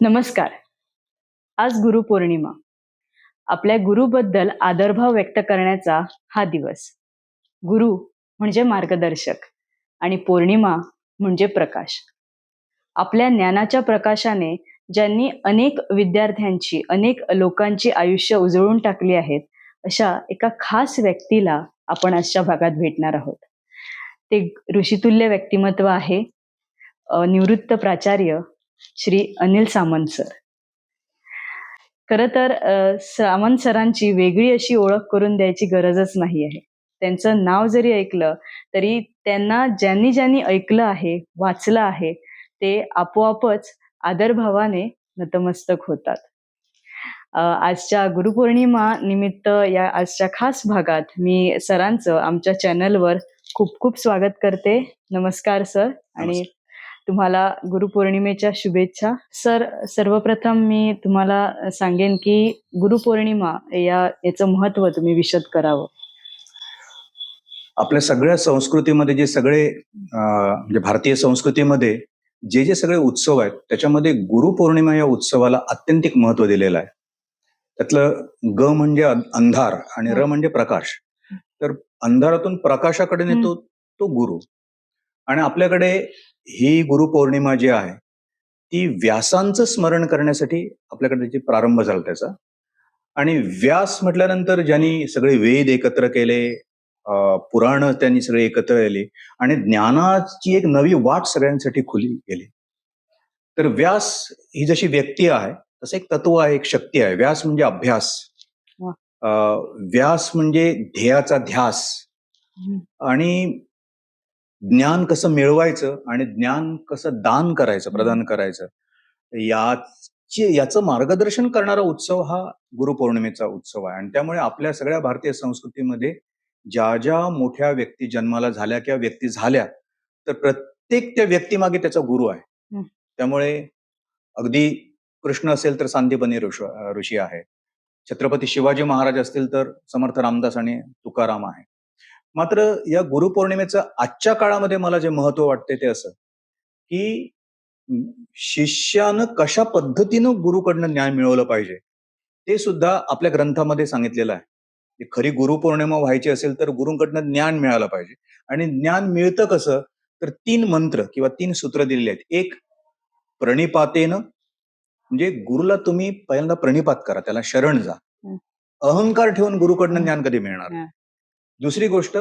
नमस्कार. आज गुरुपौर्णिमा. आपल्या गुरुबद्दल आदरभाव व्यक्त करण्याचा हा दिवस. गुरु म्हणजे मार्गदर्शक आणि पौर्णिमा म्हणजे प्रकाश. आपल्या ज्ञानाच्या प्रकाशाने ज्यांनी अनेक विद्यार्थ्यांची अनेक लोकांची आयुष्य उजळून टाकली आहेत अशा एका खास व्यक्तीला आपण आजच्या भागात भेटणार आहोत. ते ऋषितुल्य व्यक्तिमत्व आहे. निवृत्त प्राचार्य श्री अनिल सामंत सर. खर तर सामंत सरांची वेगळी अशी ओळख करून द्यायची गरजच नाही आहे. त्यांचं नाव जरी ऐकलं तरी त्यांना ज्यांनी ज्यांनी ऐकलं आहे वाचलं आहे ते आपोआपच आदरभावाने नतमस्तक होतात. आजच्या गुरुपौर्णिमा निमित्त या आजच्या खास भागात मी सरांचं आमच्या चॅनलवर खूप खूप स्वागत करते. नमस्कार सर. आणि तुम्हाला गुरुपौर्णिमेच्या शुभेच्छा. सर सर्वप्रथम मी तुम्हाला सांगेन की गुरुपौर्णिमा या याचं महत्त्व तुम्ही विशद करावं. आपल्या सगळ्या संस्कृतीमध्ये जे सगळे म्हणजे भारतीय संस्कृतीमध्ये जे जे सगळे उत्सव आहेत त्याच्यामध्ये गुरुपौर्णिमा या उत्सवाला अत्यंतिक महत्त्व दिलेलं आहे. त्यातलं ग म्हणजे अंधार आणि र म्हणजे प्रकाश. तर अंधारातून प्रकाशाकडे नेतो तो गुरु. आणि आपल्याकडे ही गुरुपौर्णिमा जी आहे ती व्यासांचं स्मरण करण्यासाठी आपल्याकडे त्याची प्रारंभ झाला त्याचा. आणि व्यास म्हटल्यानंतर ज्यांनी सगळे वेद एकत्र केले पुराण त्यांनी सगळे एकत्र केली आणि ज्ञानाची एक नवी वाट सगळ्यांसाठी खुली गेली तर व्यास ही जशी व्यक्ती आहे तसं एक तत्व आहे एक शक्ती आहे. व्यास म्हणजे अभ्यास. व्यास म्हणजे ध्येयाचा ध्यास. आणि ज्ञान कसं मिळवायचं आणि ज्ञान कसं दान करायचं प्रदान करायचं याचे याचं मार्गदर्शन करणारा उत्सव हा गुरुपौर्णिमेचा उत्सव आहे. आणि त्यामुळे आपल्या सगळ्या भारतीय संस्कृतीमध्ये ज्या ज्या मोठ्या व्यक्ती जन्माला झाल्या किंवा व्यक्ती झाल्या तर प्रत्येक त्या व्यक्तीमागे त्याचा गुरु आहे. त्यामुळे अगदी कृष्ण असेल तर सांदीपनी ऋषी आहे. छत्रपती शिवाजी महाराज असतील तर समर्थ रामदास आणि तुकाराम आहे. मात्र या गुरुपौर्णिमेचं आजच्या काळामध्ये मला जे महत्त्व वाटते ते असं की शिष्यानं कशा पद्धतीनं गुरुकडनं ज्ञान मिळवलं पाहिजे ते सुद्धा आपल्या ग्रंथामध्ये सांगितलेलं आहे की खरी गुरुपौर्णिमा व्हायची असेल तर गुरुकडनं ज्ञान मिळालं पाहिजे आणि ज्ञान मिळतं कसं तर तीन मंत्र किंवा तीन सूत्र दिलेली आहेत एक प्रणिपातेनं म्हणजे गुरुला तुम्ही पहिल्यांदा प्रणिपात करा त्याला शरण जा. अहंकार ठेवून गुरुकडनं. ज्ञान कधी मिळणार. दुसरी गोष्ट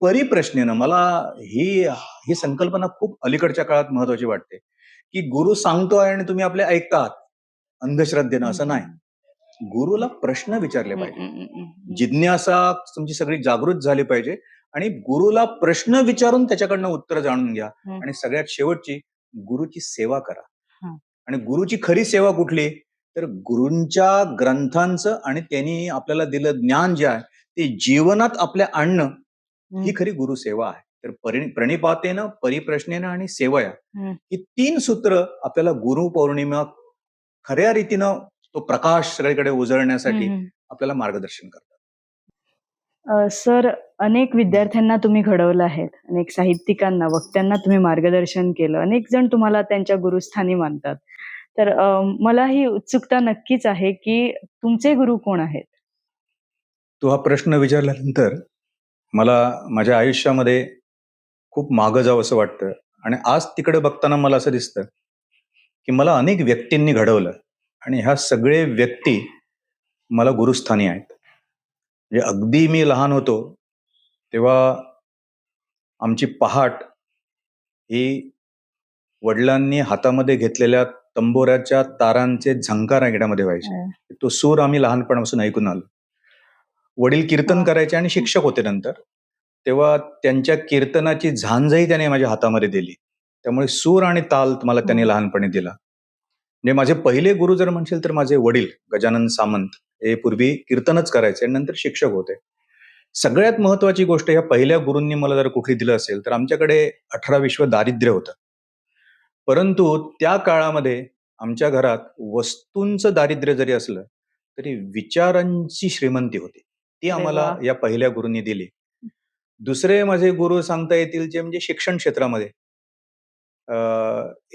परिप्रश्नेनं मला ही ही संकल्पना खूप अलीकडच्या काळात महत्वाची वाटते. की गुरु सांगतोय आणि तुम्ही आपले ऐकतात अंधश्रद्धेनं असं नाही. गुरुला प्रश्न विचारले पाहिजे. जिज्ञासा तुमची सगळी जागृत झाली पाहिजे आणि गुरुला प्रश्न विचारून त्याच्याकडनं उत्तर जाणून घ्या. आणि सगळ्यात शेवटची गुरुची सेवा करा. आणि गुरुची खरी सेवा कुठली? तर गुरूंच्या ग्रंथांचं आणि त्यांनी आपल्याला दिलं ज्ञान जे आहे ते जीवनात आपल्या आणणं ही खरी गुरु सेवा आहे. तर परि प्रणिपातेनं परिप्रश्नेनं आणि सेवया हं. ही तीन सूत्र आपल्याला गुरु पौर्णिमा खऱ्या रीतीनं तो प्रकाश सगळीकडे उजळण्यासाठी आपल्याला मार्गदर्शन करतात. अ, सर अनेक विद्यार्थ्यांना तुम्ही घडवलं आहेत अनेक साहित्यिकांना वक्त्यांना तुम्ही मार्गदर्शन केलं. अनेक जण तुम्हाला त्यांच्या गुरुस्थानी मानतात. तर अ, मला ही उत्सुकता नक्कीच आहे की तुमचे गुरु कोण आहेत? तू हा प्रश्न विचारल्यानंतर मला माझ्या आयुष्यामध्ये खूप मागं जावं असं वाटतं. आणि आज तिकडे बघताना मला असं दिसतं की मला अनेक व्यक्तींनी घडवलं आणि ह्या सगळे व्यक्ती मला गुरुस्थानी आहेत. म्हणजे अगदी मी लहान होतो तेव्हा आमची पहाट ही वडिलांनी हातामध्ये घेतलेल्या तंबोऱ्याच्या तारांचे झंकार ऐकण्यामध्ये व्हायचे. तो सूर आम्ही लहानपणापासून ऐकून आलो. वडील कीर्तन. करायचे आणि शिक्षक होते नंतर. तेव्हा त्यांच्या कीर्तनाची झांजही त्याने माझ्या हातामध्ये दिली. त्यामुळे सूर आणि ताल मला त्यांनी. लहानपणी दिला. म्हणजे माझे पहिले गुरु जर म्हणशील तर माझे वडील गजानन सामंत हे पूर्वी कीर्तनच करायचे आणि नंतर शिक्षक होते. सगळ्यात महत्वाची गोष्ट या पहिल्या गुरूंनी मला जर कुठली दिलं असेल तर आमच्याकडे अठरा विश्व दारिद्र्य होतं. परंतु त्या काळामध्ये आमच्या घरात वस्तूंचं दारिद्र्य जरी असलं तरी विचारांची श्रीमंती होती. ती आम्हाला. या पहिल्या गुरूंनी दिली. दुसरे माझे गुरु सांगता येतील जे म्हणजे शिक्षण क्षेत्रामध्ये.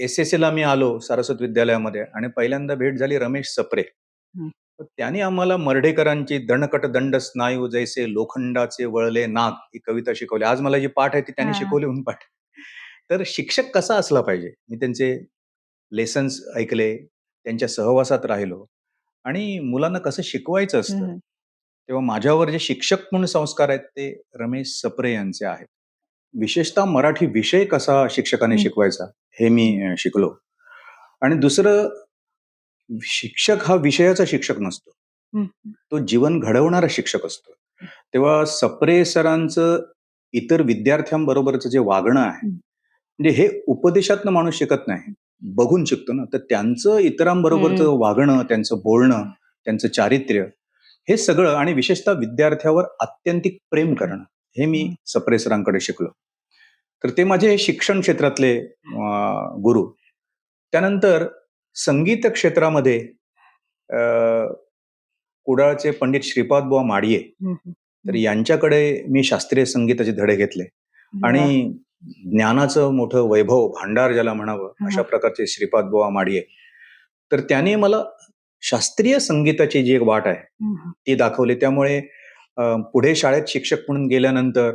एस एस ला मी आलो सारस्वत विद्यालयामध्ये आणि पहिल्यांदा भेट झाली रमेश सप्रे. त्यांनी आम्हाला मर्ढेकरांची दणकट दंड स्नायू जैसे लोखंडाचे वळले नाग ही कविता शिकवली. आज मला जी पाठ आहे ती त्यांनी. शिकवली म्हणून पाठ. तर शिक्षक कसा असला पाहिजे? मी त्यांचे लेसन्स ऐकले त्यांच्या सहवासात राहिलो आणि मुलांना कसं शिकवायचं असतं. तेव्हा माझ्यावर जे शिक्षक म्हणून संस्कार आहेत ते रमेश सप्रे यांचे आहेत विशेषतः मराठी विषय कसा शिक्षकाने. शिकवायचा हे मी शिकलो आणि दुसरं शिक्षक हा विषयाचा शिक्षक नसतो. तो जीवन घडवणारा शिक्षक असतो तेव्हा सप्रे सरांचं इतर विद्यार्थ्यांबरोबरचं जे वागणं आहे. म्हणजे हे उपदेशातनं माणूस शिकत नाही बघून शिकतो ना तर त्यांचं इतरांबरोबरचं वागणं त्यांचं बोलणं त्यांचं चारित्र्य हे सगळं आणि विशेषतः विद्यार्थ्यावर आत्यंतिक प्रेम करणं हे मी. सप्रे सरांकडे शिकलो तर ते माझे शिक्षण क्षेत्रातले गुरु त्यानंतर संगीत क्षेत्रामध्ये कुडाळचे पंडित श्रीपाद बुवा माडिये. तर यांच्याकडे मी शास्त्रीय संगीताचे धडे घेतले आणि ज्ञानाचं मोठं वैभव भांडार ज्याला म्हणावं. अशा प्रकारचे श्रीपाद बुवा माडिये तर त्याने मला शास्त्रीय संगीताची जी एक वाट आहे. ती दाखवली त्यामुळे पुढे शाळेत शिक्षक म्हणून गेल्यानंतर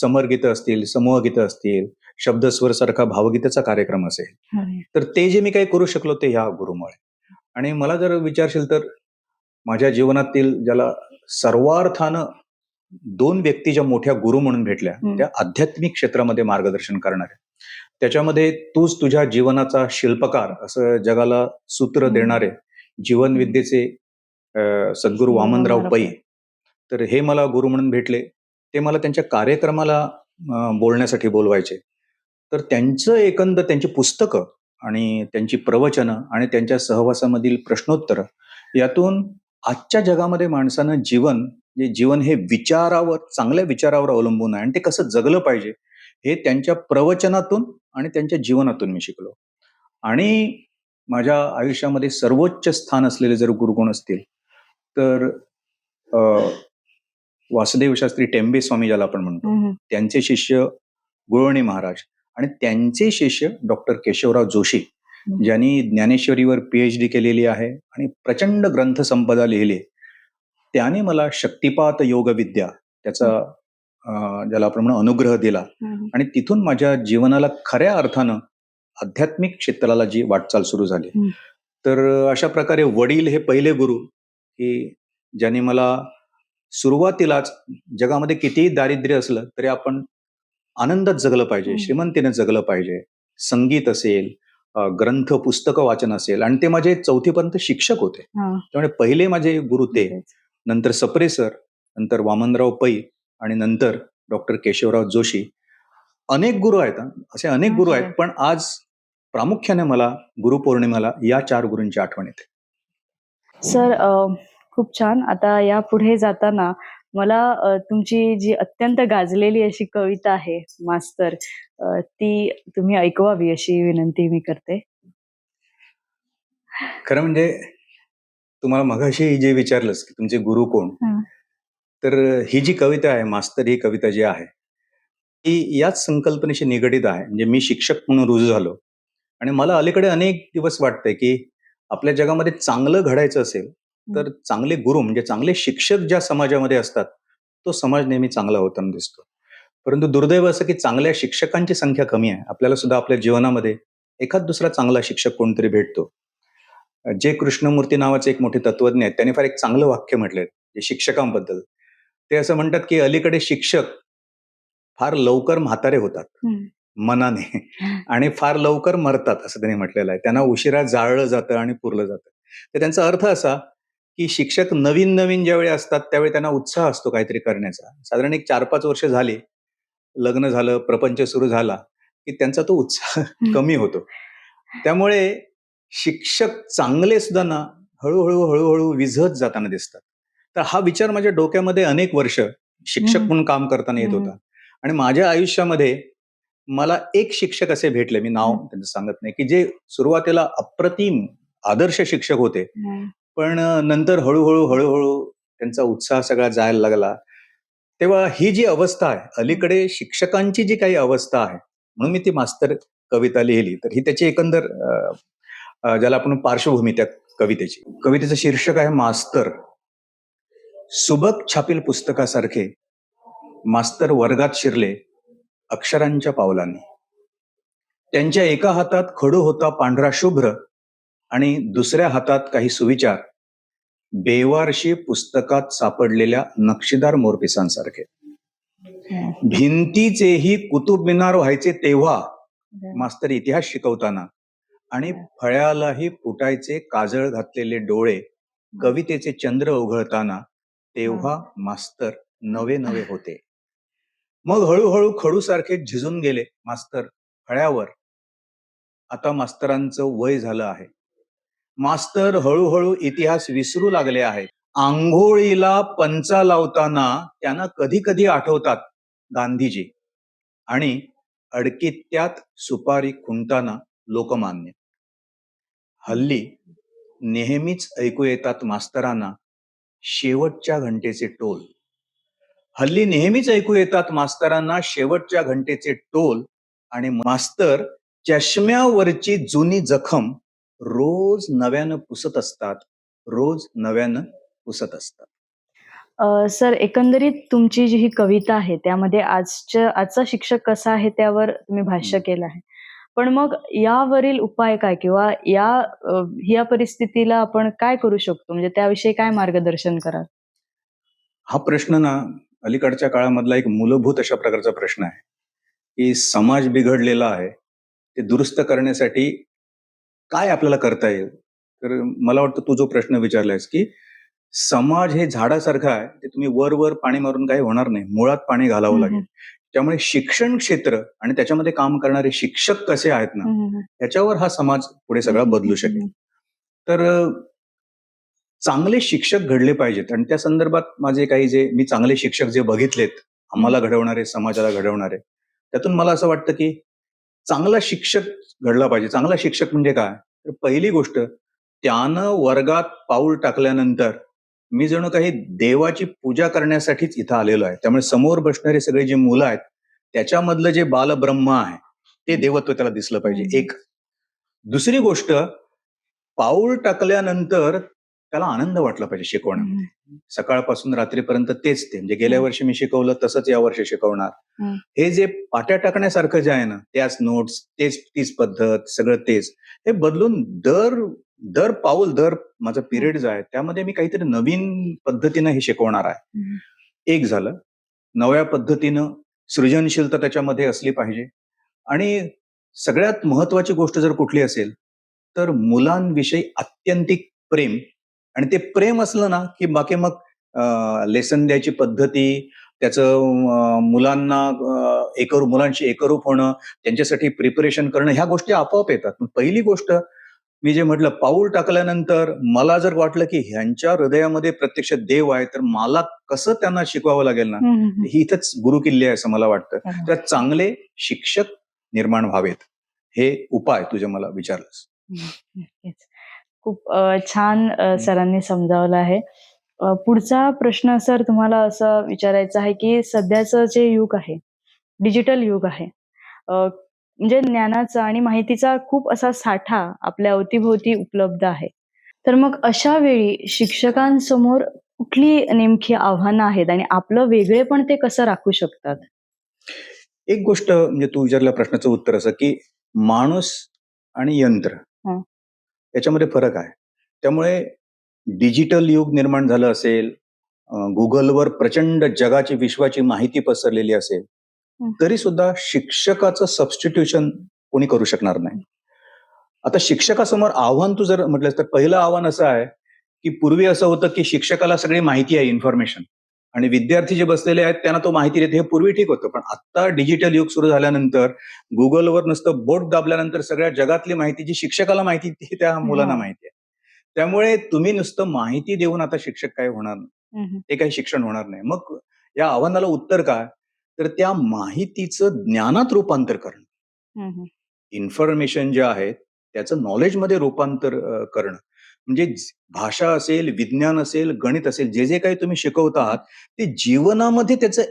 समरगीतं असतील समूहगीतं असतील शब्दस्वर सारखा भावगीताचा कार्यक्रम असेल. तर ते जे मी काही करू शकलो ते ह्या गुरुमुळे आणि मला जर विचारशील तर माझ्या जीवनातील ज्याला सर्वार्थानं दोन व्यक्ती ज्या मोठ्या गुरु म्हणून भेटल्या. त्या आध्यात्मिक क्षेत्रामध्ये मार्गदर्शन करणाऱ्या त्याच्यामध्ये तूच तुझ्या जीवनाचा शिल्पकार असं जगाला सूत्र. देणारे जीवनविद्येचे सद्गुरू वामनराव पै. तर हे मला गुरु म्हणून भेटले. ते मला त्यांच्या कार्यक्रमाला बोलण्यासाठी बोलवायचे. तर त्यांचं एकंदर त्यांची पुस्तकं आणि त्यांची प्रवचनं आणि त्यांच्या सहवासामधील प्रश्नोत्तर यातून आजच्या जगामध्ये माणसानं जीवन जे जीवन हे विचारावर चांगल्या विचारावर अवलंबून आहे आणि ते कसं जगलं पाहिजे हे त्यांच्या प्रवचनातून आणि त्यांच्या जीवनातून मी शिकलो. आणि माझ्या आयुष्यामध्ये सर्वोच्च स्थान असलेले जर गुरुगुण असतील तर वासुदेव शास्त्री टेंबे स्वामी ज्याला आपण म्हणतो. त्यांचे शिष्य गुळवणी महाराज आणि त्यांचे शिष्य डॉक्टर केशवराव जोशी. ज्यांनी ज्ञानेश्वरीवर पीएच डी केलेली आहे आणि प्रचंड ग्रंथसंपदा लिहिली आहे. त्याने मला शक्तिपात योग विद्या त्याचा ज्याला आपण म्हणू अनुग्रह दिला. आणि तिथून माझ्या जीवनाला खऱ्या अर्थानं आध्यात्मिक क्षेत्राला जी वाटचाल सुरू झाली. तर अशा प्रकारे वडील हे पहिले गुरु की ज्यांनी मला सुरुवातीलाच जगामध्ये कितीही दारिद्र्य असलं तरी आपण आनंदात जगलं पाहिजे. श्रीमंतीने जगलं पाहिजे संगीत असेल ग्रंथ पुस्तकं वाचन असेल आणि ते माझे चौथीपर्यंत शिक्षक होते. त्यामुळे पहिले माझे गुरु ते. नंतर सप्रे सर नंतर वामनराव पै आणि नंतर डॉक्टर केशवराव जोशी अनेक गुरु आहेत. असे अनेक गुरु आहेत पण आज प्रामुख्याने मला गुरुपौर्णिमेला या चार गुरूंची आठवण येते. सर खूप छान. आता या पुढे जाताना मला तुमची जी अत्यंत गाजलेली अशी कविता आहे मास्तर ती तुम्ही ऐकवावी अशी विनंती मी करते. खरं म्हणजे तुम्हाला मगाशी जे विचारलंस की तुमचे गुरु कोण. तर ही जी कविता आहे मास्तर ही कविता जी आहे ती याच संकल्पनेशी निगडीत आहे. म्हणजे मी शिक्षक म्हणून रुजू झालो. आणि मला अलीकडे अनेक दिवस वाटतंय की आपल्या जगामध्ये चांगलं घडायचं असेल तर चांगले गुरु म्हणजे चांगले शिक्षक ज्या समाजामध्ये असतात तो समाज नेहमी चांगला होताना दिसतो. परंतु दुर्दैव असं की चांगल्या शिक्षकांची संख्या कमी आहे. आपल्याला सुद्धा आपल्या जीवनामध्ये एखाद दुसरा चांगला शिक्षक कोणतरी भेटतो. जे कृष्णमूर्ती नावाचे एक मोठे तत्वज्ञ आहेत त्यांनी फार एक चांगलं वाक्य म्हटलंय जे शिक्षकांबद्दल. ते असं म्हणतात की अलीकडे शिक्षक फार लवकर म्हातारे होतात. मनाने. आणि फार लवकर मरतात असं त्यांनी म्हटलेलं आहे. त्यांना उशिरा जाळलं जातं आणि पुरलं जातं. तर त्यांचा अर्थ असा की शिक्षक नवीन नवीन ज्यावेळी असतात त्यावेळी त्यांना उत्साह असतो काहीतरी करण्याचा. साधारण एक चार पाच वर्ष झाली लग्न झालं प्रपंच सुरू झाला की त्यांचा तो उत्साह कमी होतो. त्यामुळे शिक्षक चांगले सुद्धा ना हळूहळू हळूहळू विझत जाताना दिसतात. तर हा विचार माझ्या डोक्यामध्ये अनेक वर्ष शिक्षक. म्हणून काम करताना येत होता. आणि माझ्या आयुष्यामध्ये मला एक शिक्षक असे भेटले मी नाव. त्यांचं सांगत नाही की जे सुरुवातीला अप्रतिम आदर्श शिक्षक होते. पण नंतर हळूहळू हळूहळू त्यांचा उत्साह सगळा जायला लागला तेव्हा ही जी अवस्था आहे अलीकडे शिक्षकांची जी काही अवस्था आहे म्हणून मी ती मास्तर कविता लिहिली तर ही त्याची एकंदर ज्याला आपण पार्श्वभूमी त्या कवितेची कवितेचं शीर्षक आहे मास्तर सुबक छापील पुस्तकासारखे मास्तर वर्गात शिरले अक्षरांच्या पावलांनी. त्यांच्या एका हातात खडू होता पांढरा शुभ्र आणि दुसऱ्या हातात काही सुविचार. बेवारशी पुस्तकात सापडलेल्या नक्षीदार मोरपिसांसारखे. भिंतीचेही कुतुब मिनार व्हायचे तेव्हा मास्तर इतिहास शिकवताना आणि फळ्यालाही फुटायचे काजळ घातलेले डोळे कवितेचे चंद्र उघळताना तेव्हा मास्तर नवे नवे होते. मग हळूहळू खडूसारखे झिजून गेले मास्तर फळ्यावर. आता मास्तरांचं वय झालं आहे. मास्तर हळूहळू इतिहास विसरू लागले आहेत. आंघोळीला पंचा लावताना त्यांना कधी कधी आठवतात गांधीजी. आणि अडकित्यात सुपारी खुंटताना लोकमान्य. हल्ली नेहमीच ऐकू येतात मास्तरांना शेवटच्या घंटेचे टोल. हल्ली नेहमीच ऐकू येतात मास्तरांना शेवटच्या घंटेचे टोल आणि मास्तर चष्म्यावरची जुनी जखम रोज नव्यानं पुसत असतात रोज नव्यानं पुसत असतात. अ, सर एकंदरीत तुमची जी ही कविता आहे त्यामध्ये आजच्या आजचा शिक्षक कसा आहे त्यावर तुम्ही भाष्य. केलं आहे. पण मग यावरील उपाय काय किंवा या अ, या परिस्थितीला आपण काय करू शकतो? म्हणजे त्याविषयी काय मार्गदर्शन कराल? हा प्रश्न ना अलीकडच्या काळामधला एक मूलभूत अशा प्रकारचा प्रश्न आहे की समाज बिघडलेला आहे ते दुरुस्त करण्यासाठी काय आपल्याला करता येईल? तर मला वाटतं तू जो प्रश्न विचारलायस की समाज हे झाडासारखं आहे ते तुम्ही वर वर पाणी मारून काही होणार नाही मुळात पाणी घालावं लागेल. त्यामुळे शिक्षण क्षेत्र आणि त्याच्यामध्ये काम करणारे शिक्षक कसे आहेत ना हम्म, हम्म, याच्यावर हा समाज पुढे सगळा बदलू शकेल. तर चांगले शिक्षक घडले पाहिजेत. आणि त्या संदर्भात माझे काही जे मी चांगले शिक्षक जे बघितलेत आम्हाला घडवणारे समाजाला घडवणारे त्यातून मला असं वाटतं की चांगला शिक्षक घडला पाहिजे. चांगला शिक्षक म्हणजे काय? तर पहिली गोष्ट त्यानं वर्गात पाऊल टाकल्यानंतर मी जणू काही देवाची पूजा करण्यासाठीच इथं आलेलो आहे. त्यामुळे समोर बसणारे सगळे जे मुलं आहेत त्याच्यामधलं जे बालब्रह्म आहे ते देवत्व त्याला दिसलं पाहिजे. एक. दुसरी गोष्ट पाऊल टाकल्यानंतर त्याला आनंद वाटला पाहिजे शिकवण्यामध्ये. सकाळपासून रात्रीपर्यंत तेच ते. म्हणजे गेल्या. वर्षी मी शिकवलं तसंच या वर्षी शिकवणार. हे जे पाट्या टाकण्यासारखं जे आहे ना त्याच नोट्स तेच तीच पद्धत सगळं तेच हे बदलून दर दर पाऊल दर माझा पिरियड जो आहे त्यामध्ये मी काहीतरी नवीन पद्धतीनं हे शिकवणार आहे. एक झालं नव्या पद्धतीनं सृजनशीलता त्याच्यामध्ये असली पाहिजे. आणि सगळ्यात महत्वाची गोष्ट जर कुठली असेल तर मुलांविषयी आत्यंतिक प्रेम आणि ते प्रेम असलं ना की बाकी मग लेसन द्यायची पद्धती त्याचं मुलांना एकरूप मुलांशी एकरूप होणं त्यांच्यासाठी प्रिपरेशन करणं ह्या गोष्टी आपोआप येतात. पण पहिली गोष्ट मी जे म्हटलं पाऊल टाकल्यानंतर मला जर वाटलं की ह्यांच्या हृदयामध्ये प्रत्यक्ष देव आहे तर मला कसं त्यांना शिकवावं लागेल ना? ही इथंच गुरुकिल्ले आहे असं मला वाटतं. तर चांगले शिक्षक निर्माण व्हावेत. हे उपाय तुझे मला विचारलंस. खूप छान सरांनी समजावलं आहे. पुढचा प्रश्न सर तुम्हाला असं विचारायचा आहे की सध्याचं जे युग आहे डिजिटल युग आहे म्हणजे ज्ञानाचा आणि माहितीचा खूप असा साठा आपल्या अवतीभोवती उपलब्ध आहे. तर मग अशा वेळी शिक्षकांसमोर कुठली नेमकी आव्हानं आहेत आणि आपलं वेगळेपण ते कसं राखू शकतात? एक गोष्ट म्हणजे तू विचारल्या प्रश्नाचं उत्तर असं की माणूस आणि यंत्र. याच्यामध्ये फरक आहे. त्यामुळे डिजिटल युग निर्माण झालं असेल गुगलवर प्रचंड जगाची विश्वाची माहिती पसरलेली असेल. तरी सुद्धा शिक्षकाचं सबस्टिट्यूशन कोणी करू शकणार नाही. आता शिक्षकासमोर आव्हान तू जर म्हटलंस तर पहिलं आव्हान असं आहे की पूर्वी असं होतं की शिक्षकाला सगळी माहिती आहे इन्फॉर्मेशन आणि विद्यार्थी जे बसलेले आहेत त्यांना तो माहिती देते. हे पूर्वी ठीक होतं पण आता डिजिटल युग सुरू झाल्यानंतर गुगलवर नुसतं बोट दाबल्यानंतर सगळ्या जगातली माहिती जी शिक्षकाला माहिती ती त्या मुलांना. माहिती आहे. त्यामुळे तुम्ही नुसतं माहिती देऊन आता शिक्षक काय होणार नाही. ते काही शिक्षण होणार नाही. मग या आव्हानाला उत्तर काय? तर त्या माहितीचं ज्ञानात रूपांतर करणं. इन्फॉर्मेशन जे आहे त्याचं नॉलेजमध्ये रूपांतर करणं. म्हणजे भाषा असेल विज्ञान असेल गणित असेल जे जे काही तुम्ही शिकवत आहात ते जीवनामध्ये त्याचं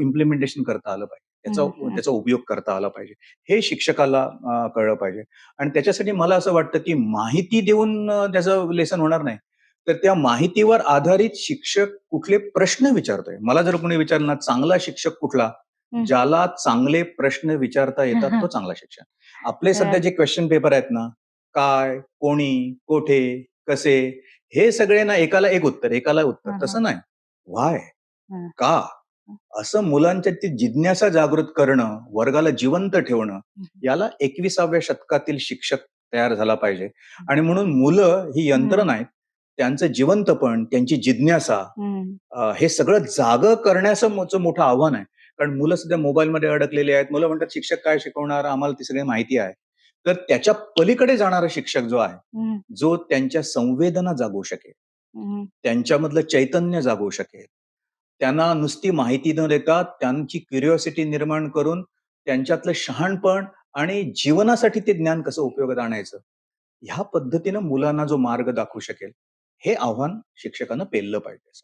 इम्प्लिमेंटेशन करता आलं पाहिजे. त्याचा. त्याचा उपयोग करता आला पाहिजे. हे शिक्षकाला अं, कळलं पाहिजे. आणि त्याच्यासाठी मला असं वाटतं की माहिती देऊन अं, त्याचं लेसन होणार नाही. तर त्या माहितीवर आधारित शिक्षक कुठले प्रश्न विचारतोय. मला जर कोणी विचारलं ना चांगला शिक्षक कुठला. ज्याला चांगले प्रश्न विचारता येतात तो चांगला शिक्षक. आपले सध्या जे क्वेश्चन पेपर आहेत ना काय कोणी कोठे कसे? हे सगळे ना एकाला एक उत्तर एकाला उत्तर. तसं नाही. व्हाय. का? असं मुलांच्या ती जिज्ञासा जागृत करणं वर्गाला जिवंत ठेवणं याला एकविसाव्या शतकातील शिक्षक तयार झाला पाहिजे. आणि म्हणून मुलं ही यंत्र. नाहीत त्यांचं जिवंतपण त्यांची जिज्ञासा हे. सगळं जाग करण्याचं मोठं मोठं आव्हान आहे. कारण मुलं सध्या मोबाईलमध्ये अडकलेली आहेत. मुलं म्हणतात शिक्षक काय शिकवणार? आम्हाला ती सगळी माहिती आहे. तर त्याच्या पलीकडे जाणारा शिक्षक जो आहे. जो त्यांच्या संवेदना जागवू शकेल. त्यांच्यामधलं चैतन्य जागवू शकेल त्यांना नुसती माहिती न देता त्यांची क्युरिओसिटी निर्माण करून त्यांच्यातलं शहाणपण आणि जीवनासाठी ते ज्ञान कसं उपयोगात आणायचं ह्या पद्धतीनं मुलांना जो मार्ग दाखवू शकेल हे आव्हान शिक्षकानं पेललं पाहिजे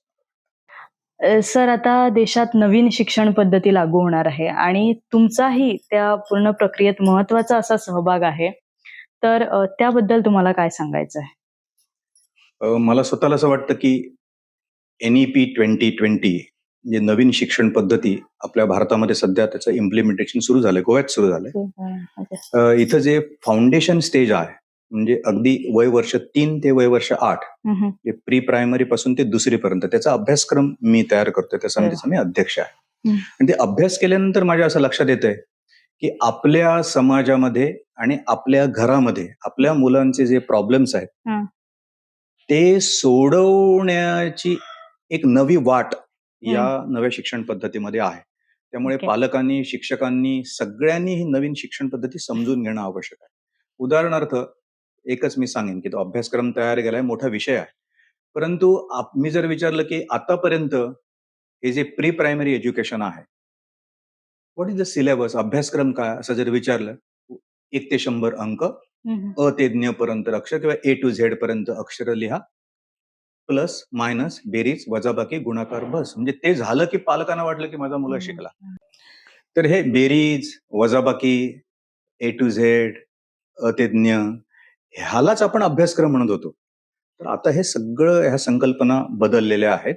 सर आता देशात नवीन शिक्षण पद्धती लागू होणार आहे आणि तुमचाही त्या पूर्ण प्रक्रियेत महत्त्वाचा असा सहभाग आहे. तर अ, त्याबद्दल तुम्हाला काय सांगायचं आहे अ, मला स्वतःला असं वाटतं की E एनईपी ट्वेंटी ट्वेंटी म्हणजे नवीन शिक्षण पद्धती आपल्या भारतामध्ये सध्या त्याचं इम्प्लिमेंटेशन सुरू झालंय गोव्यात सुरू झालंय. अ, इथं जे फाउंडेशन स्टेज आहे म्हणजे अगदी वय वर्ष तीन ते वय वर्ष आठ हम्म. प्री प्रायमरी पासून ते दुसरी पर्यंत त्याचा अभ्यासक्रम मी तयार करतोय त्या समितीचा मी अध्यक्ष आहे. आणि ते अभ्यास केल्यानंतर माझ्या असं लक्षात येत आहे की आपल्या समाजामध्ये आणि आपल्या घरामध्ये आपल्या मुलांचे जे प्रॉब्लेम्स आहेत हं. ते सोडवण्याची एक नवी वाट या नव्या शिक्षण पद्धतीमध्ये आहे त्यामुळे. पालकांनी शिक्षकांनी सगळ्यांनी ही नवीन शिक्षण पद्धती समजून घेणं आवश्यक आहे उदाहरणार्थ एकच मी सांगेन की तो अभ्यासक्रम तयार केलाय मोठा विषय आहे. परंतु आप- मी जर विचारलं की आतापर्यंत हे जे प्री प्रायमरी एज्युकेशन आहे व्हॉट इज द सिलेबस अभ्यासक्रम काय? असं जर विचारलं एक ते शंभर अंक. अ ते ज्ञ पर्यंत अक्षर किंवा ए टू झेड पर्यंत अक्षर लिहा प्लस मायनस बेरीज वजाबाकी गुणाकार बस. म्हणजे ते झालं की पालकांना वाटलं की माझा मुलगा शिकला. तर हे बेरीज वजाबाकी ए टू झेड अतेज्ञ ह्यालाच आपण अभ्यासक्रम म्हणत होतो तर आता हे सगळं ह्या संकल्पना बदललेल्या आहेत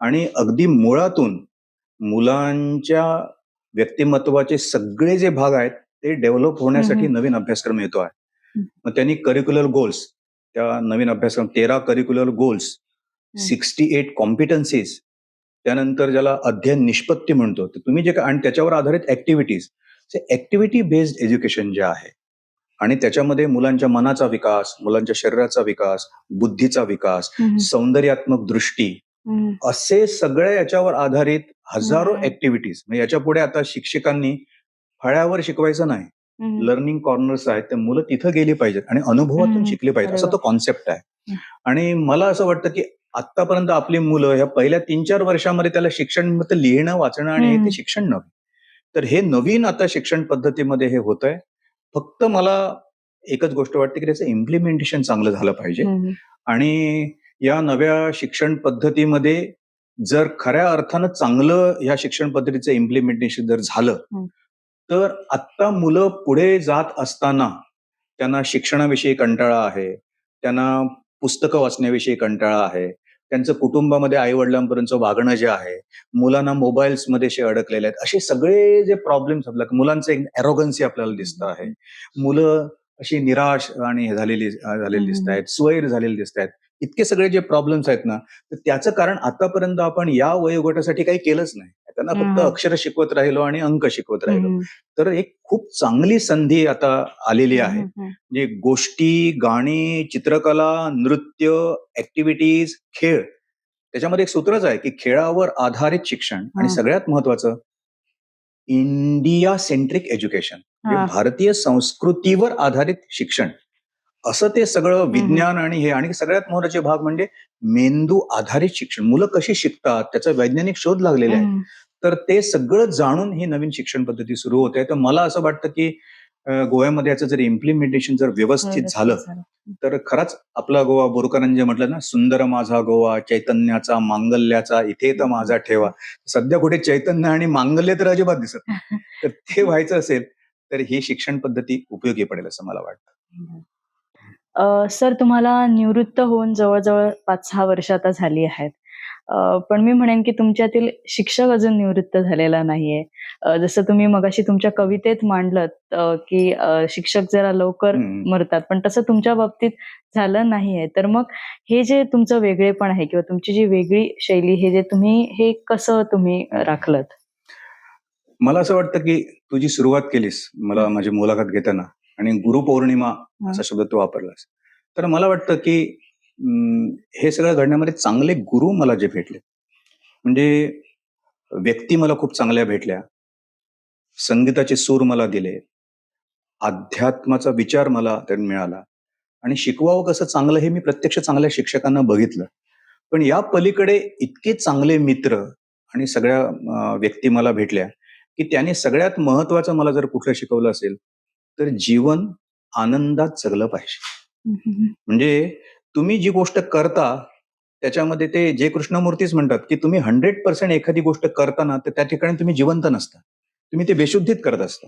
आणि अगदी मुळातून मुलांच्या व्यक्तिमत्वाचे सगळे जे भाग आहेत ते डेव्हलप होण्यासाठी. नवीन अभ्यासक्रम येतो आहे. मग त्यांनी करिक्युलर गोल्स त्या नवीन अभ्यासक्रम तेरा curricular goals sixty eight competencies त्यानंतर ज्याला अध्ययन निष्पत्ती म्हणतो तर तुम्ही जे आणि त्याच्यावर आधारित ऍक्टिव्हिटीज ऍक्टिव्हिटी बेस्ड एज्युकेशन जे आहे आणि त्याच्यामध्ये मुलांच्या मनाचा विकास मुलांच्या शरीराचा विकास बुद्धीचा विकास. सौंदर्यात्मक दृष्टी. असे सगळे याच्यावर आधारित हजारो. ऍक्टिव्हिटीज म्हणजे याच्यापुढे आता शिक्षकांनी फळ्यावर शिकवायचं नाही. लर्निंग कॉर्नर्स आहेत ते मुलं तिथं गेली पाहिजेत आणि अनुभवातून. शिकली पाहिजेत असा तो कॉन्सेप्ट आहे. आणि मला असं वाटतं की आतापर्यंत आपली मुलं ह्या पहिल्या तीन चार वर्षामध्ये त्याला शिक्षण फक्त लिहिणं वाचणं आणि. ते शिक्षण नव्हे तर हे नवीन आता शिक्षण पद्धतीमध्ये हे होत आहे फक्त मला एकच गोष्ट वाटते की त्याचं इम्प्लिमेंटेशन चांगलं झालं पाहिजे. आणि या नव्या शिक्षण पद्धतीमध्ये जर खऱ्या अर्थानं चांगलं ह्या शिक्षण पद्धतीचं इम्प्लिमेंटेशन जर झालं. तर आत्ता मुलं पुढे जात असताना त्यांना शिक्षणाविषयी कंटाळा आहे त्यांना पुस्तकं वाचण्याविषयी कंटाळा आहे त्यांचं कुटुंबामध्ये आई वडिलांपर्यंत वागणं जे आहे मुलांना मोबाईल्समध्ये असे अडकलेले आहेत असे सगळे जे प्रॉब्लेम्स आपल्या मुलांचं एक एरोगन्सी आपल्याला दिसत आहे मुलं अशी निराश आणि झालेली झालेली. दिसत आहेत स्वैर झालेले दिसत आहेत इतके सगळे जे प्रॉब्लेम्स आहेत ना तर त्याचं कारण आतापर्यंत आपण या वयोगटासाठी काही केलंच नाही त्यांना फक्त. अक्षर शिकवत राहिलो आणि अंक शिकवत राहिलो. तर एक खूप चांगली संधी आता आलेली आहे. म्हणजे गोष्टी गाणी चित्रकला नृत्य ऍक्टिव्हिटीज खेळ त्याच्यामध्ये एक सूत्रच आहे की खेळावर आधारित शिक्षण आणि. सगळ्यात महत्वाचं इंडिया सेंट्रिक एज्युकेशन भारतीय संस्कृतीवर आधारित शिक्षण असं ते सगळं विज्ञान आणि हे आणि सगळ्यात महत्त्वाचे भाग म्हणजे मेंदू आधारित शिक्षण. मुलं कशी शिकतात त्याचा वैज्ञानिक शोध लागलेले आहे. तर ते सगळं जाणून ही नवीन शिक्षण पद्धती सुरू होते. तर मला असं वाटतं की गोव्यामध्ये याचं जर इम्प्लिमेंटेशन जर व्यवस्थित झालं तर खराच आपला गोवा बोरकरांनी जे म्हटलं ना सुंदर माझा गोवा चैतन्याचा मांगल्याचा इथे तर माझा ठेवा. सध्या कुठे चैतन्य आणि मांगल्य तर अजिबात दिसत. तर ते व्हायचं असेल तर ही शिक्षण पद्धती उपयोगी पडेल असं मला वाटतं. अ, सर तुम्हाला निवृत्त होऊन जवळजवळ पाच सहा वर्ष आता झाली आहेत. अ, पण मी म्हणेन की तुमच्यातील शिक्षक अजून निवृत्त झालेला नाहीये. अ, जसं तुम्ही मगाशी तुमच्या कवितेत मांडलं की अ, शिक्षक जरा लवकर. मरतात पण तसं तुमच्या बाबतीत झालं नाहीये. तर मग हे जे तुमचं वेगळेपण आहे किंवा तुमची जी वेगळी शैली हे जे तुम्ही हे कसं तुम्ही राखलत? मला असं वाटतं की तू जी सुरुवात केलीस मला माझी मुलाखत घेताना आणि गुरुपौर्णिमा असा शब्द तू वापरलास तर मला वाटतं की हे सगळं घडण्यामध्ये चांगले गुरु मला जे भेटले म्हणजे व्यक्ती मला खूप चांगल्या भेटल्या संगीताचे सूर मला दिले अध्यात्माचा विचार मला त्यात मिळाला आणि शिकवावं कसं चांगलं हे मी प्रत्यक्ष चांगल्या शिक्षकांना बघितलं. पण या पलीकडे इतके चांगले मित्र आणि सगळ्या व्यक्ती मला भेटल्या की त्याने सगळ्यात महत्वाचं मला जर कुठलं शिकवलं असेल तर जीवन आनंदात जगलं पाहिजे म्हणजे तुम्ही जी गोष्ट करता त्याच्यामध्ये ते जे कृष्णमूर्तीच म्हणतात की तुम्ही हंड्रेड पर्सेंट एखादी गोष्ट करताना तर त्या ठिकाणी तुम्ही जिवंत नसता तुम्ही ते बेशुद्धीत करत असता.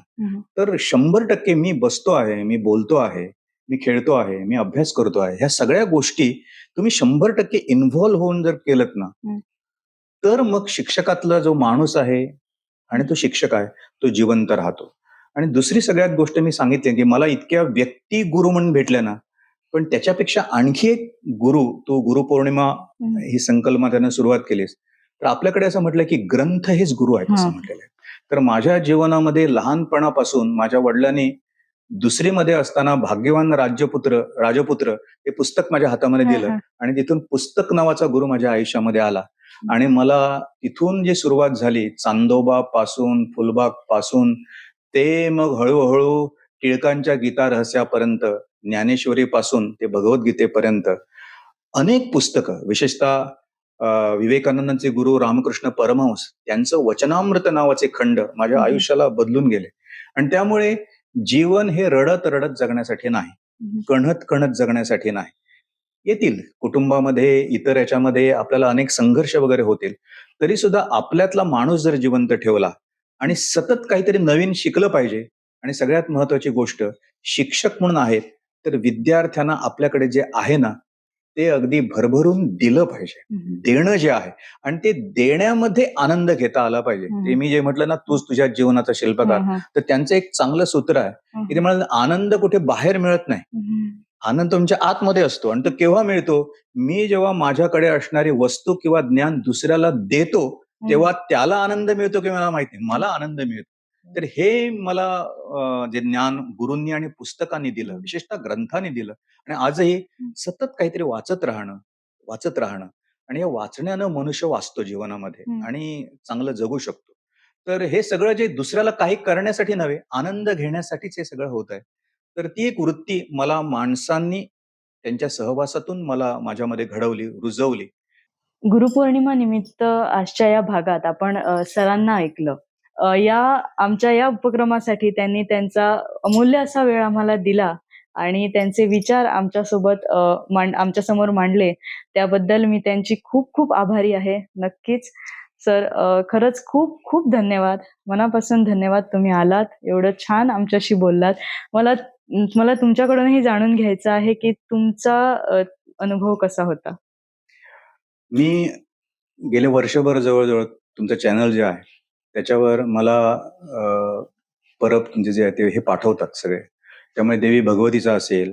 तर शंभर टक्के मी बसतो आहे मी बोलतो आहे मी खेळतो आहे मी अभ्यास करतो आहे ह्या सगळ्या गोष्टी तुम्ही शंभर टक्के इन्व्हॉल्व्ह होऊन जर केलत ना. तर मग शिक्षकातला जो माणूस आहे आणि तो शिक्षक आहे तो जिवंत राहतो आणि दुसरी सगळ्यात गोष्ट मी सांगितली की मला इतक्या व्यक्ती गुरु म्हणून भेटल्या ना पण त्याच्यापेक्षा आणखी एक गुरु तो गुरुपौर्णिमा ही संकल्पना त्यानं सुरुवात केलीस. तर आपल्याकडे असं म्हटलं की ग्रंथ हेच गुरु आहेत असं. म्हटलेलं आहे. तर माझ्या जीवनामध्ये लहानपणापासून माझ्या वडिलांनी दुसरीमध्ये असताना भाग्यवान राज्यपुत्र राजपुत्र हे पुस्तक माझ्या हातामध्ये दिलं आणि तिथून पुस्तक नावाचा गुरु माझ्या आयुष्यामध्ये आला. आणि मला तिथून जी सुरुवात झाली चांदोबा पासून फुलबागपासून ते मग हळूहळू टिळकांच्या गीता रहस्यापर्यंत ज्ञानेश्वरी पासून ते भगवद्गीतेपर्यंत अनेक पुस्तकं विशेषतः विवेकानंदांचे गुरु रामकृष्ण परमहंस त्यांचं वचनामृत नावाचे खंड माझ्या. आयुष्याला बदलून गेले. आणि त्यामुळे जीवन हे रडत रडत जगण्यासाठी नाही. कणत कणत जगण्यासाठी नाही. येतील. कुटुंबामध्ये इतर याच्यामध्ये आपल्याला अनेक संघर्ष वगैरे होतील. तरी सुद्धा आपल्यातला माणूस जर जिवंत ठेवला आणि सतत काहीतरी नवीन शिकलं पाहिजे. आणि सगळ्यात महत्वाची गोष्ट शिक्षक म्हणून आहेत तर विद्यार्थ्यांना आपल्याकडे जे आहे ना ते अगदी भरभरून दिलं पाहिजे. देणं जे आहे आणि ते देण्यामध्ये आनंद घेता आला पाहिजे. ते मी जे म्हटलं ना तूच तुझ्या जीवनाचा शिल्पकार तर त्यांचं एक चांगलं सूत्र आहे. की ते म्हणाले आनंद कुठे बाहेर मिळत नाही. आनंद तुमच्या आतमध्ये असतो. आणि तो केव्हा मिळतो? मी जेव्हा माझ्याकडे असणारी वस्तू किंवा ज्ञान दुसऱ्याला देतो तेव्हा त्याला आनंद मिळतो की मला माहिती मला आनंद मिळतो. तर हे मला जे ज्ञान गुरूंनी आणि पुस्तकांनी दिलं विशेषतः ग्रंथांनी दिलं आणि आजही सतत काहीतरी वाचत राहणं वाचत राहणं आणि या वाचण्यानं मनुष्य वाचतो जीवनामध्ये. आणि चांगलं जगू शकतो. तर हे सगळं जे दुसऱ्याला काही करण्यासाठी नव्हे आनंद घेण्यासाठीच हे सगळं होत आहे. तर ती एक वृत्ती मला माणसांनी त्यांच्या सहवासातून मला माझ्यामध्ये घडवली रुजवली. गुरुपौर्णिमा निमित्त आजच्या या भागात आपण सरांना ऐकलं. या आमच्या या उपक्रमासाठी त्यांनी त्यांचा अमूल्य असा वेळ आम्हाला दिला आणि त्यांचे विचार आमच्यासोबत मांड आमच्यासमोर मांडले. त्याबद्दल मी त्यांची खूप खूप आभारी आहे. नक्कीच सर खरंच खूप खूप धन्यवाद. मनापासून धन्यवाद तुम्ही आलात. एवढं छान आमच्याशी बोललात. मला मला तुमच्याकडूनही जाणून घ्यायचं आहे की तुमचा अनुभव कसा होता? मी गेले वर्षभर जवळजवळ तुमचं चॅनल जे आहे त्याच्यावर मला अं, परब तुमचे जे आहे ते हे पाठवतात सगळे. त्यामुळे देवी भगवतीचा असेल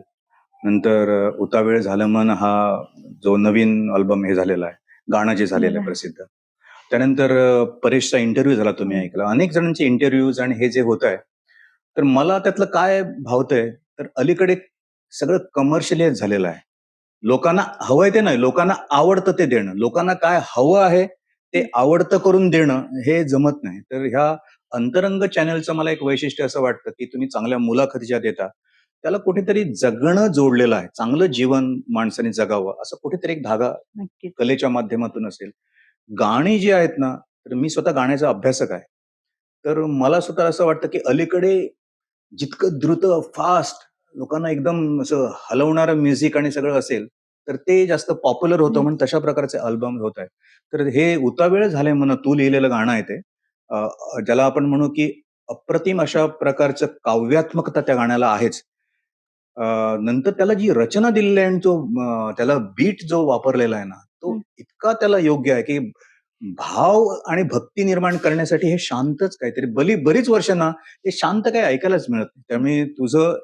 नंतर अं, उतावेळ झालं मन हा जो नवीन अल्बम हे झालेला आहे गाणं जे झालेलं आहे हम्म. प्रसिद्ध. त्यानंतर अं, परेशचा इंटरव्ह्यू झाला तुम्ही हम्म. ऐकला. अनेक जणांचे इंटरव्ह्यूज आणि हे जे होत आहे तर मला त्यातलं काय भावतंय? तर अलीकडे सगळं कमर्शियलाइज झालेलं आहे. लोकांना हवंय ते नाही लोकांना आवडतं ते देणं. लोकांना काय हवं आहे ते आवडतं करून देणं हे जमत नाही. तर ह्या अंतरंग चॅनलचं मला एक वैशिष्ट्य असं वाटतं की तुम्ही चांगल्या मुलाखती ज्या देता. त्याला कुठेतरी जगणं जोडलेलं आहे. चांगलं जीवन माणसाने जगावं असं कुठेतरी एक धागा कलेच्या माध्यमातून असेल. गाणी जी आहेत ना तर मी स्वतः गाण्याचा अभ्यासक आहे. तर मला स्वतः असं वाटतं की अलीकडे जितकं द्रुत फास्ट लोकांना एकदम असं हलवणारं म्युझिक आणि सगळं असेल तर ते जास्त पॉप्युलर होतं. म्हणून तशा प्रकारचे अल्बम होत आहेत तर हे उतावेळ झालंय म्हणा तू लिहिलेलं गाणं आहे ते ज्याला आपण म्हणू की अप्रतिम अशा प्रकारचं काव्यात्मकता त्या गाण्याला आहेच अं, नंतर त्याला जी रचना दिलेली आहे आणि जो त्याला बीट जो वापरलेला आहे ना तो. इतका त्याला योग्य आहे की भाव आणि भक्ती निर्माण करण्यासाठी हे शांतच काहीतरी बली बरीच वर्ष ना हे शांत काही ऐकायलाच मिळत नाही त्यामुळे तुझं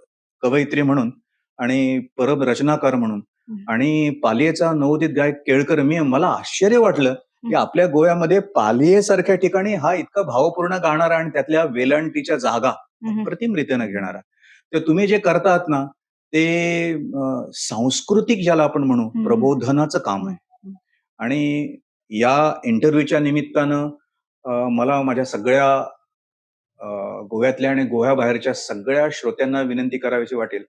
कवयित्री म्हणून आणि परब रचनाकार म्हणून. आणि पालियेचा नवोदित गायक केळकर मी मला आश्चर्य वाटलं की. आपल्या गोव्यामध्ये पालियेसारख्या ठिकाणी हा इतका भावपूर्ण गाणारा आणि त्यातल्या वेलांटीच्या जागा हम्म. प्रतिम रीतीनं घेणारा तर तुम्ही जे करतात ना ते सांस्कृतिक ज्याला आपण म्हणू. प्रबोधनाचं काम आहे. आणि या इंटरव्ह्यूच्या निमित्तानं मला माझ्या सगळ्या गोव्यातल्या आणि गोव्याबाहेरच्या सगळ्या श्रोत्यांना विनंती करावीशी वाटेल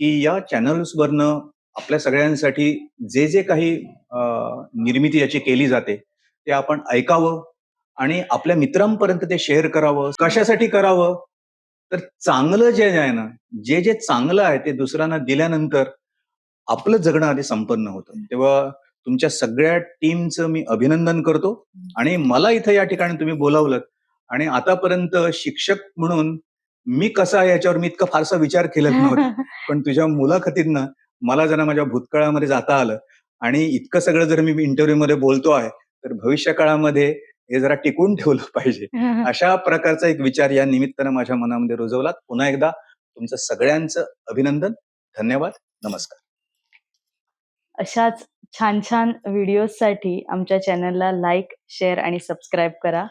की या चॅनल्सवरनं आपल्या सगळ्यांसाठी जे जे काही निर्मिती याची केली जाते ते आपण ऐकावं आणि आपल्या मित्रांपर्यंत ते शेअर करावं. कशासाठी करावं? तर चांगलं जे आहे ना जे जे चांगलं आहे ते दुसऱ्यांना दिल्यानंतर आपलं जगणं आधी संपन्न होतं. तेव्हा तुमच्या सगळ्या टीमचं मी अभिनंदन करतो आणि मला इथं या ठिकाणी तुम्ही बोलावलं आणि आतापर्यंत शिक्षक म्हणून मी कसा आहे याच्यावर मी इतका फारसा विचार केला नव्हता. पण तुझ्या मुलाखतीतनं मला जरा माझ्या भूतकाळामध्ये जाता आलं आणि इतकं सगळं जर मी इंटरव्ह्यू मध्ये बोलतो आहे तर भविष्य काळामध्ये हे जरा टिकून ठेवलं पाहिजे. अशा प्रकारचा एक विचार या निमित्तानं माझ्या मनामध्ये रुजवलात. पुन्हा एकदा तुमचं सगळ्यांचं अभिनंदन. धन्यवाद. नमस्कार. अशाच छान छान व्हिडिओजसाठी आमच्या चॅनलला लाईक शेअर आणि सबस्क्राईब करा.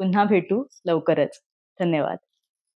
पुन्हा भेटू लवकरच. धन्यवाद.